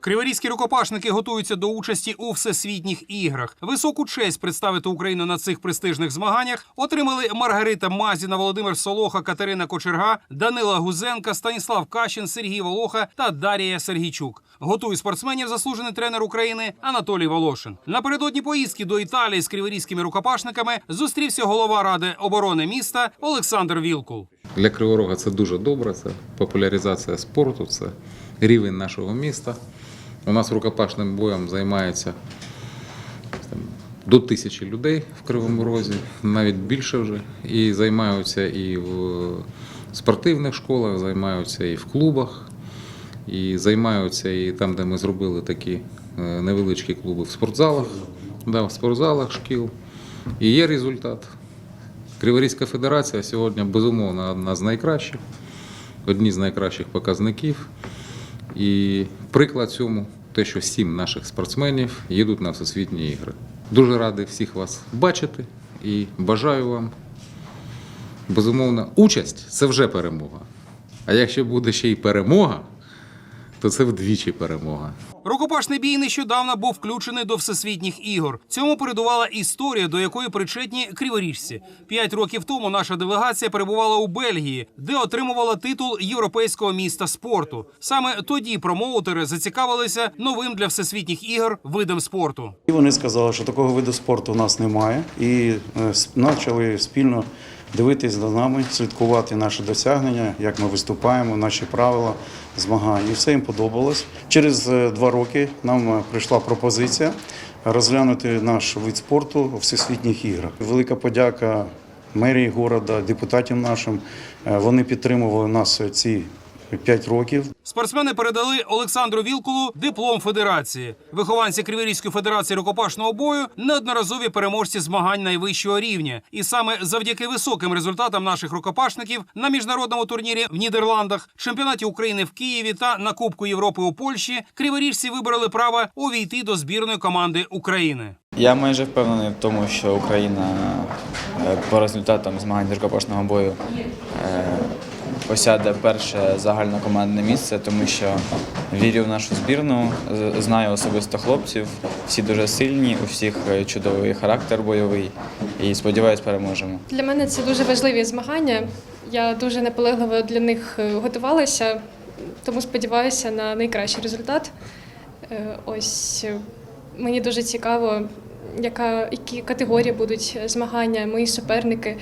Криворізькі рукопашники готуються до участі у всесвітніх іграх. Високу честь представити Україну на цих престижних змаганнях отримали Маргарита Мазіна, Володимир Солоха, Катерина Кочерга, Данила Гузенка, Станіслав Кащин, Сергій Волоха та Дарія Сергійчук. Готує спортсменів заслужений тренер України Анатолій Волошин. Напередодні поїздки до Італії з криворізькими рукопашниками зустрівся голова ради оборони міста Олександр Вілкул. Для Криворога це дуже добре, це популяризація спорту, це рівень нашого міста. У нас рукопашним боєм займається до тисячі людей в Кривому Розі, навіть більше вже. І займаються і в спортивних школах, займаються і в клубах, і займаються і там, де ми зробили такі е, невеличкі клуби в спортзалах, да, в спортзалах шкіл. І є результат. Криворізька федерація сьогодні безумовно одна з найкращих, одні з найкращих показників. І приклад цьому те, що сім наших спортсменів їдуть на всесвітні ігри. Дуже радий всіх вас бачити і бажаю вам. Безумовно, участь це вже перемога. А якщо буде ще й перемога, то це вдвічі перемога. Рукопашний бій нещодавно був включений до всесвітніх ігор. Цьому передувала історія, до якої причетні криворіжці. П'ять років тому наша делегація перебувала у Бельгії, де отримувала титул європейського міста спорту. Саме тоді промоутери зацікавилися новим для всесвітніх ігор видом спорту. І вони сказали, що такого виду спорту у нас немає, і е, почали спільно дивитись за нами, слідкувати наші досягнення, як ми виступаємо, наші правила змагань. І все їм подобалось. Через е, два роки нам е, прийшла пропозиція розглянути наш вид спорту у всесвітніх іграх. Велика подяка мерії города, депутатів нашим. Е, Вони підтримували нас ці п'ять років. Спортсмени передали Олександру Вілкулу диплом федерації. Вихованці Криворізької федерації рукопашного бою неодноразові переможці змагань найвищого рівня. І саме завдяки високим результатам наших рукопашників на міжнародному турнірі в Нідерландах, чемпіонаті України в Києві та на Кубку Європи у Польщі криворіжці вибрали право увійти до збірної команди України. Я майже впевнений в тому, що Україна е, по результатам змагань з рукопашного бою е, посяде перше загальнокомандне місце, тому що вірю в нашу збірну, знаю особисто хлопців, всі дуже сильні, у всіх е, чудовий характер бойовий і сподіваюсь, переможемо. Для мене це дуже важливі змагання. Я дуже наполегливо для них е, готувалася, тому сподіваюся на найкращий результат. Е, Ось мені дуже цікаво, яка, які категорії будуть змагання, мої суперники.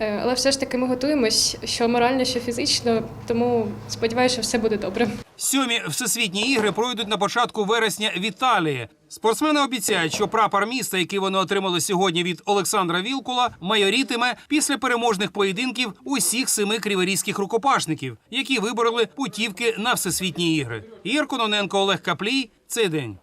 Е, Але все ж таки ми готуємось, що морально, що фізично, тому сподіваюся, що все буде добре. Сьомі всесвітні ігри пройдуть на початку вересня в Італії. Спортсмени обіцяють, що прапор міста, який вони отримали сьогодні від Олександра Вілкула, майорітиме після переможних поєдинків усіх семи криворізьких рукопашників, які вибороли путівки на всесвітні ігри. Ігор Кононенко, Олег Каплій. Цей день.